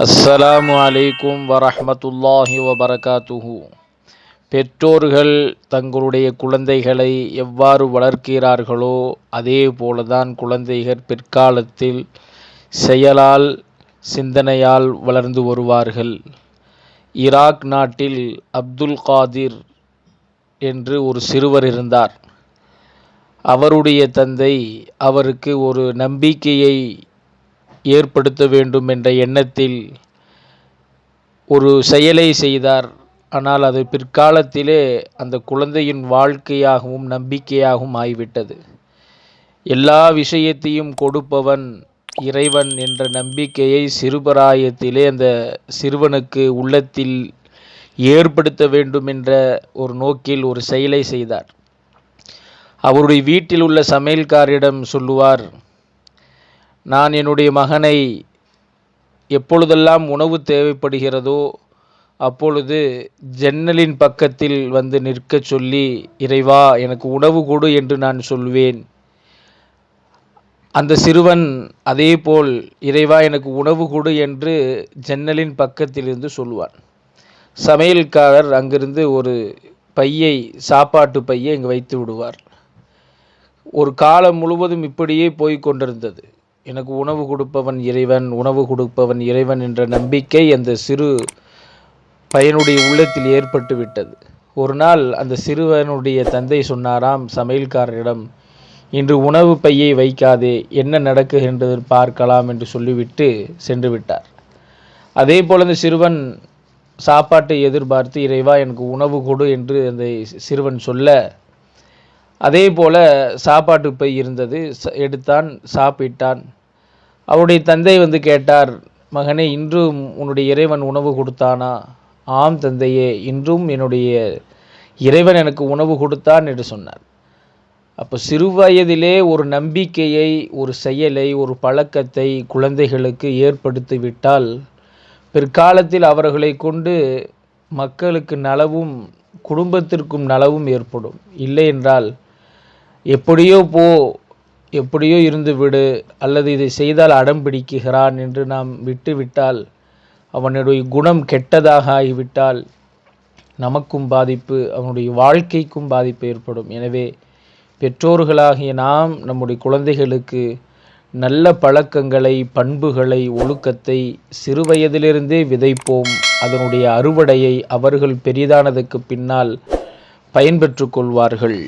அஸ்ஸலாமு அலைக்கும் வரஹ்மத்துல்லாஹி வபரகாத்துஹு. பெற்றோர்கள் தங்களுடைய குழந்தைகளை எவ்வாறு வளர்க்கிறார்களோ அதே போலதான் குழந்தைகள் பிற்காலத்தில் செயலால் சிந்தனையால் வளர்ந்து வருவார்கள். ஈராக் நாட்டில் அப்துல் காதிர் என்று ஒரு சிறுவர் இருந்தார். அவருடைய தந்தை அவருக்கு ஒரு நம்பிக்கையை ஏற்படுத்த வேண்டும் என்ற எண்ணத்தில் ஒரு செயலை செய்தார். ஆனால் அது பிற்காலத்திலே அந்த குழந்தையின் வாழ்க்கையாகவும் நம்பிக்கையாகவும் ஆகிவிட்டது எல்லா விஷயத்தையும் கொடுப்பவன் இறைவன் என்ற நம்பிக்கையை சிறுபராயத்திலே அந்த சிறுவனுக்கு உள்ளத்தில் ஏற்படுத்த வேண்டும் என்ற ஒரு நோக்கில் ஒரு செயலை செய்தார். அவருடைய வீட்டில் உள்ள சமையல்காரிடம் சொல்லுவார் நான் என்னுடைய மகனை எப்பொழுதெல்லாம் உணவு தேவைப்படுகிறதோ அப்பொழுது ஜன்னலின் பக்கத்தில் வந்து நிற்கச் சொல்லி இறைவா எனக்கு உணவு கொடு என்று நான் சொல்வேன். அந்த சிறுவன் அதேபோல் இறைவா எனக்கு உணவு கொடு என்று ஜன்னலின் பக்கத்திலிருந்து சொல்லுவான் சமையல்காரர் அங்கிருந்து ஒரு பையை சாப்பாட்டு பையை இங்கு வைத்து விடுவார். ஒரு காலம் முழுவதும் இப்படியே போய் கொண்டிருந்தது. எனக்கு உணவு கொடுப்பவன் இறைவன் உணவு கொடுப்பவன் இறைவன் என்ற நம்பிக்கை அந்த சிறு பையனுடைய உள்ளத்தில் ஏற்பட்டு விட்டது. ஒரு நாள் அந்த சிறுவனுடைய தந்தை சொன்னாராம் சமையல்காரரிடம் இன்று உணவு பையை வைக்காதே என்ன நடக்குகின்றது பார்க்கலாம் என்று சொல்லிவிட்டு சென்று விட்டார். அதே போல் அந்த சிறுவன் சாப்பாட்டை எதிர்பார்த்து இறைவா எனக்கு உணவு கொடு என்று அந்த சிறுவன் சொல்ல அதே போல் சாப்பாட்டு பை இருந்தது. எடுத்தான் சாப்பிட்டான். அவருடைய தந்தை வந்து கேட்டார் மகனே இன்றும் உன்னுடைய இறைவன் உணவு கொடுத்தானா? ஆம் தந்தையே இன்றும் என்னுடைய இறைவன் எனக்கு உணவு கொடுத்தான் என்று சொன்னார். அப்போ சிறு வயதிலே ஒரு நம்பிக்கையை ஒரு செயலை ஒரு பழக்கத்தை குழந்தைகளுக்கு ஏற்படுத்தி விட்டால் பிற்காலத்தில் அவர்களை கொண்டு மக்களுக்கு நலவும் குடும்பத்திற்கும் நலவும் ஏற்படும். இல்லை என்றால் எப்படியோ போ எப்படியோ இருந்துவிடு அல்லது இதை செய்தால் அடம் பிடிக்குகிறான் என்று நாம் விட்டுவிட்டால் அவனுடைய குணம் கெட்டதாக ஆகிவிட்டால் நமக்கும் பாதிப்பு அவனுடைய வாழ்க்கைக்கும் பாதிப்பு ஏற்படும். எனவே பெற்றோர்களாகிய நாம் நம்முடைய குழந்தைகளுக்கு நல்ல பழக்கங்களை பண்புகளை ஒழுக்கத்தை சிறுவயதிலிருந்தே விதைப்போம். அதனுடைய அறுவடையை அவர்கள் பெரிதானதுக்கு பின்னால் பயன்பெற்று கொள்வார்கள்.